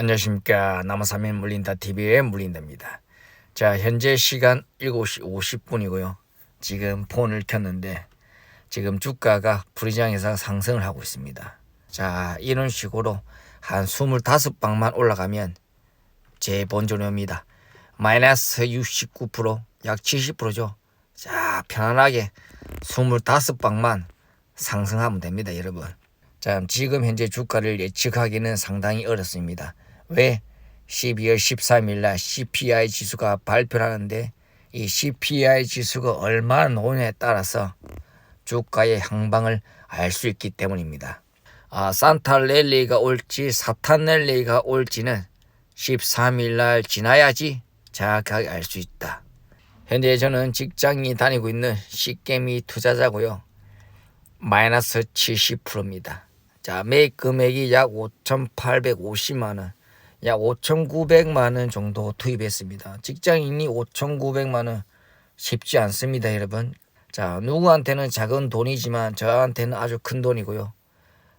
안녕하십니까 남아사면 물린다 TV의 물린다입니다. 자 현재 시간 7시 50분이고요. 지금 폰을 켰는데 지금 주가가 불이장에서 상승을 하고 있습니다. 자 이런 식으로 한 25방만 올라가면 제 본전입니다. 마이너스 69%약 70%죠. 자 편안하게 25방만 상승하면 됩니다 여러분. 자, 지금 현재 주가를 예측하기는 상당히 어렵습니다. 왜? 12월 13일 날 CPI 지수가 발표하는데 이 CPI 지수가 얼마나 나오냐에 따라서 주가의 향방을 알 수 있기 때문입니다. 아, 산타 랠리가 올지 사탄 랠리가 올지는 13일 날 지나야지 정확하게 알 수 있다. 현재 저는 직장이 다니고 있는 시게미 투자자고요. 마이너스 70%입니다. 자, 매입 금액이 약 5,850만 원, 약 5,900만 원 정도 투입했습니다. 직장인이 5,900만 원 쉽지 않습니다, 여러분. 자, 누구한테는 작은 돈이지만 저한테는 아주 큰 돈이고요.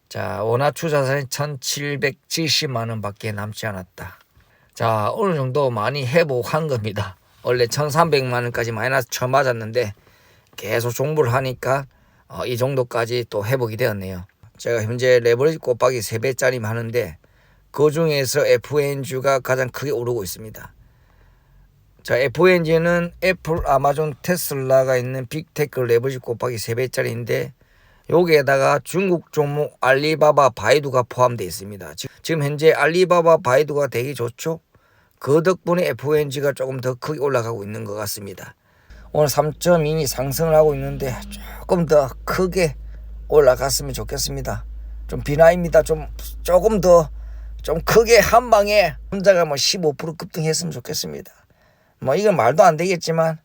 자, 원화 투자산이 1,770만 원밖에 남지 않았다. 자, 어느 정도 많이 회복한 겁니다. 원래 1,300만 원까지 마이너스 쳐 맞았는데 계속 정보를 하니까 어, 이 정도까지 또 회복이 되었네요. 제가 현재 레버리지 곱하기 3배짜리 하는데 그 중에서 FNG가 가장 크게 오르고 있습니다. 자, FNG는 애플, 아마존, 테슬라가 있는 빅테크 레버리지 곱하기 3배짜리인데 여기에다가 중국 종목 알리바바 바이두가 포함되어 있습니다. 지- 지금 현재 알리바바 바이두가 되게 좋죠? 그 덕분에 FNG가 조금 더 크게 올라가고 있는 것 같습니다. 오늘 3.2이 상승을 하고 있는데 조금 더 크게 올라갔으면 좋겠습니다. 좀 비나입니다. 좀 조금 더 좀 크게 한 방에 혼자가 뭐 15% 급등했으면 좋겠습니다. 뭐 이건 말도 안 되겠지만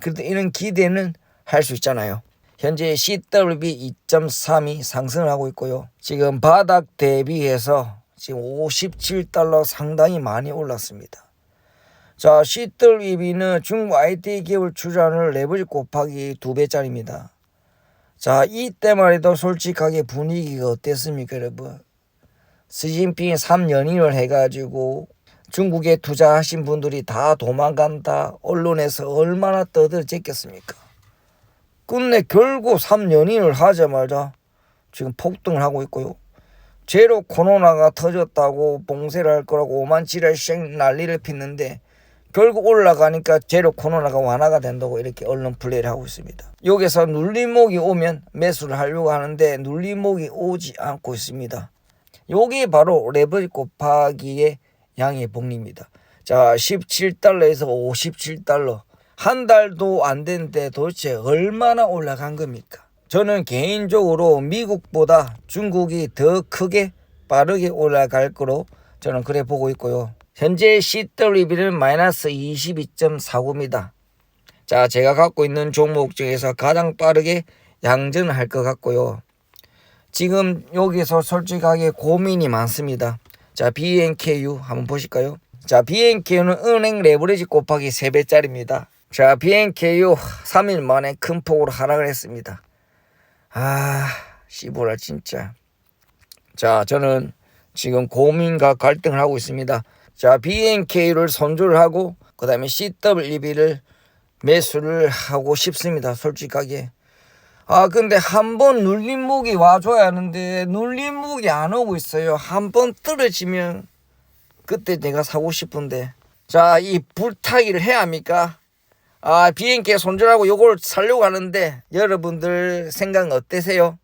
그래도 이런 기대는 할 수 있잖아요. 현재 CWB 2.3이 상승을 하고 있고요. 지금 바닥 대비해서 지금 57달러 상당히 많이 올랐습니다. 자, CWB는 중국 IT 기업을 추천하는 레버리 곱하기 두 배짜리입니다. 자, 이때만 해도 솔직하게 분위기가 어땠습니까, 여러분? 시진핑이 3연임을 해가지고 중국에 투자하신 분들이 다 도망간다. 언론에서 얼마나 떠들었겠습니까? 끝내 결국 3연임을 하자마자 지금 폭등을 하고 있고요. 제로 코로나가 터졌다고 봉쇄를 할 거라고 오만치를 쌩 난리를 피는데 결국 올라가니까 제로 코로나가 완화가 된다고 이렇게 언론 플레이를 하고 있습니다. 여기서 눌림목이 오면 매수를 하려고 하는데 눌림목이 오지 않고 있습니다. 여기 바로 레버리 곱하기의 양의 복리입니다. 자, 17달러에서 57달러. 한 달도 안 됐는데 도대체 얼마나 올라간 겁니까? 저는 개인적으로 미국보다 중국이 더 크게 빠르게 올라갈 거로 저는 그래 보고 있고요. 현재 CWB는 마이너스 22.49입니다. 자, 제가 갖고 있는 종목 중에서 가장 빠르게 양전을 할것 같고요. 지금 여기서 솔직하게 고민이 많습니다. 자, BNKU 한번 보실까요? 자, BNKU는 은행 레버리지 곱하기 3배짜리입니다. 자, BNKU 3일 만에 큰 폭으로 하락을 했습니다. 아, 씨보라 진짜. 자, 저는 지금 고민과 갈등을 하고 있습니다. 자, BNK를 손절을 하고 그다음에 CWB를 매수를 하고 싶습니다. 솔직하게. 아, 근데 한 번 눌림목이 와줘야 하는데 눌림목이 안 오고 있어요. 한 번 떨어지면 그때 내가 사고 싶은데. 자, 이 불타기를 해야 합니까? 아, 비행기 손절하고 요걸 살려고 하는데 여러분들 생각은 어떠세요?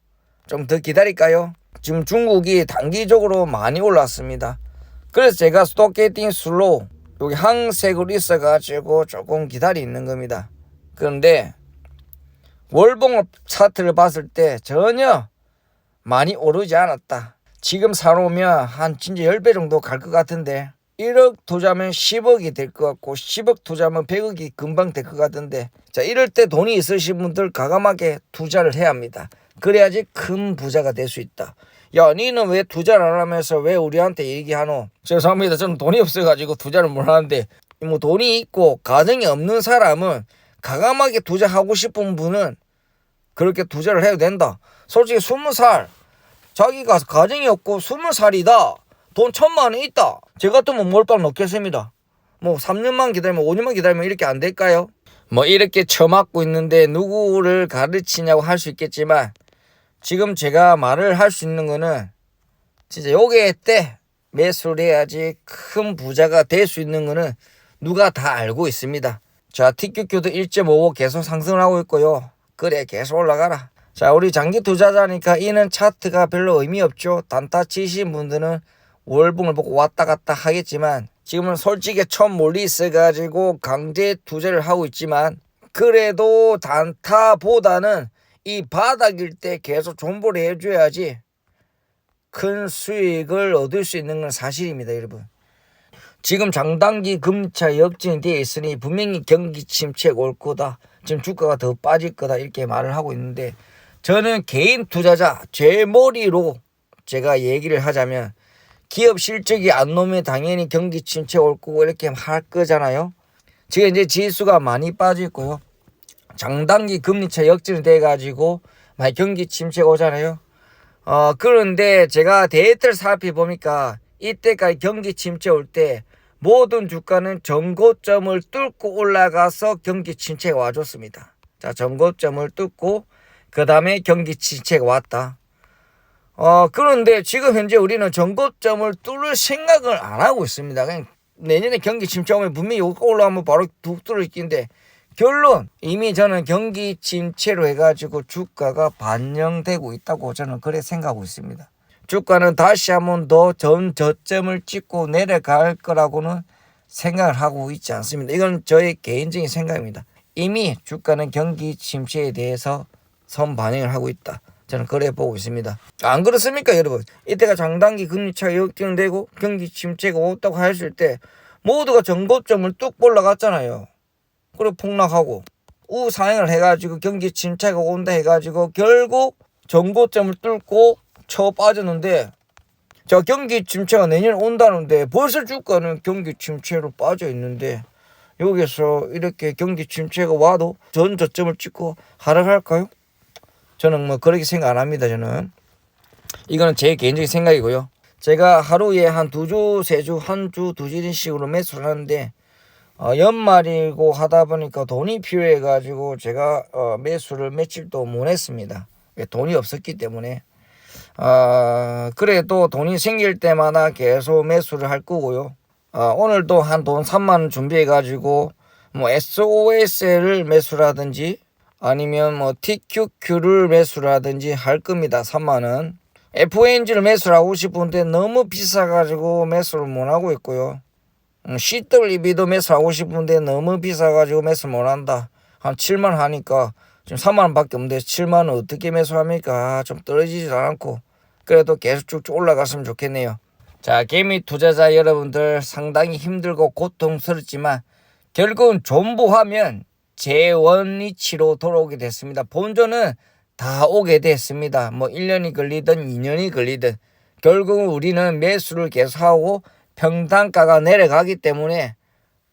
좀 더 기다릴까요? 지금 중국이 단기적으로 많이 올랐습니다. 그래서 제가 스토케이팅 슬로우 여기 항색으로 있어가지고 조금 기다리는 겁니다. 그런데 월봉 차트를 봤을 때 전혀 많이 오르지 않았다. 지금 사놓으면 한 진짜 10배 정도 갈 것 같은데 1억 투자하면 10억이 될 것 같고 10억 투자하면 100억이 금방 될 것 같은데 자 이럴 때 돈이 있으신 분들 가감하게 투자를 해야 합니다. 그래야지 큰 부자가 될 수 있다. 야, 니는 왜 투자를 안 하면서 왜 우리한테 얘기하노? 죄송합니다. 저는 돈이 없어가지고 투자를 못 하는데, 뭐 돈이 있고 가정이 없는 사람은 가감하게 투자하고 싶은 분은 그렇게 투자를 해도 된다. 솔직히 스무 살 자기가 가정이 없고 스무 살이다. 돈 천만 원 있다. 저 같으면 몰빵 넣겠습니다. 뭐 3년만 기다리면 5년만 기다리면 이렇게 안 될까요? 뭐 이렇게 처맞고 있는데 누구를 가르치냐고 할 수 있겠지만 지금 제가 말을 할 수 있는 거는 진짜 요게 때 매수를 해야지 큰 부자가 될 수 있는 거는 누가 다 알고 있습니다. 자, TQQ도 1.55 계속 상승을 하고 있고요. 그래, 계속 올라가라. 자, 우리 장기 투자자니까 이는 차트가 별로 의미 없죠. 단타 치신 분들은 월봉을 보고 왔다 갔다 하겠지만 지금은 솔직히 처음 몰리 있어가지고 강제 투자를 하고 있지만 그래도 단타보다는 이 바닥일 때 계속 존버를 해줘야지 큰 수익을 얻을 수 있는 건 사실입니다, 여러분. 지금 장단기 금차 역전이 되어 있으니 분명히 경기 침체가 올 거다. 지금 주가가 더 빠질 거다 이렇게 말을 하고 있는데 저는 개인 투자자 제 머리로 제가 얘기를 하자면 기업 실적이 안 나오면 당연히 경기 침체 올 거고 이렇게 할 거잖아요. 지금 이제 지수가 많이 빠져 있고요. 장단기 금리차 역전이 돼 가지고 많이 경기 침체가 오잖아요. 어 그런데 제가 데이터를 살펴보니까 이때까지 경기 침체 올 때 모든 주가는 전고점을 뚫고 올라가서 경기 침체가 와줬습니다. 자 전고점을 뚫고 그 다음에 경기 침체가 왔다. 어 그런데 지금 현재 우리는 전고점을 뚫을 생각을 안 하고 있습니다. 그냥 내년에 경기 침체 오면 분명히 여기 올라가면 바로 뚝 뚫을 있긴데 결론 이미 저는 경기 침체로 해가지고 주가가 반영되고 있다고 저는 그래 생각하고 있습니다. 주가는 다시 한번 더 전 저점을 찍고 내려갈 거라고는 생각을 하고 있지 않습니다. 이건 저의 개인적인 생각입니다. 이미 주가는 경기 침체에 대해서 선 반영을 하고 있다. 저는 그래 보고 있습니다. 안 그렇습니까, 여러분? 이때가 장단기 금리 차가 역전되고 경기 침체가 왔다고 했을 때 모두가 전고점을 뚝 올라갔잖아요. 그리고 폭락하고 우상향을 해가지고 경기 침체가 온다 해가지고 결국 전고점을 뚫고 쳐 빠졌는데 자 경기 침체가 내년 온다는데 벌써 주가는 경기 침체로 빠져 있는데 여기서 이렇게 경기 침체가 와도 전 저점을 찍고 하락할까요? 저는 뭐 그렇게 생각 안 합니다. 저는 이거는 제 개인적인 생각이고요. 제가 하루에 한 두 주, 세 주, 한 주, 두 주씩으로 매수를 하는데 어, 연말이고 하다 보니까 돈이 필요해 가지고 제가 어, 매수를 며칠도 못 했습니다. 왜 돈이 없었기 때문에 어, 그래도 돈이 생길 때마다 계속 매수를 할 거고요. 어, 오늘도 한 돈 3만 원 준비해 가지고 뭐 SOS를 매수라든지 아니면 뭐 TQQ를 매수라든지 할 겁니다. 3만 원. FNG를 매수를 하고 싶은데 너무 비싸 가지고 매수를 못 하고 있고요. 음, CWB도 매수하고 싶은데 너무 비싸가지고 매수 못한다. 한 7만 하니까 지금 3만 원밖에 없는데 7만 원 어떻게 매수합니까? 좀 떨어지지 않고 그래도 계속 쭉쭉 올라갔으면 좋겠네요. 자, 개미 투자자 여러분들 상당히 힘들고 고통스럽지만 결국은 존버하면 제 원위치로 돌아오게 됐습니다. 본전은 다 오게 됐습니다. 뭐 1년이 걸리든 2년이 걸리든 결국은 우리는 매수를 계속하고 평단가가 내려가기 때문에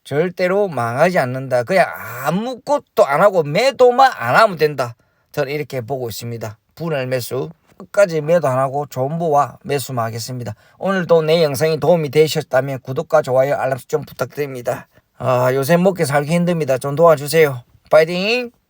절대로 망하지 않는다. 그냥 아무것도 안 하고 매도만 안 하면 된다. 저는 이렇게 보고 있습니다. 분할 매수. 끝까지 매도 안 하고 존버와 매수만 하겠습니다. 오늘도 내 영상이 도움이 되셨다면 구독과 좋아요 알람 설정 부탁드립니다. 아 요새 먹기 살기 힘듭니다. 좀 도와주세요. 파이팅!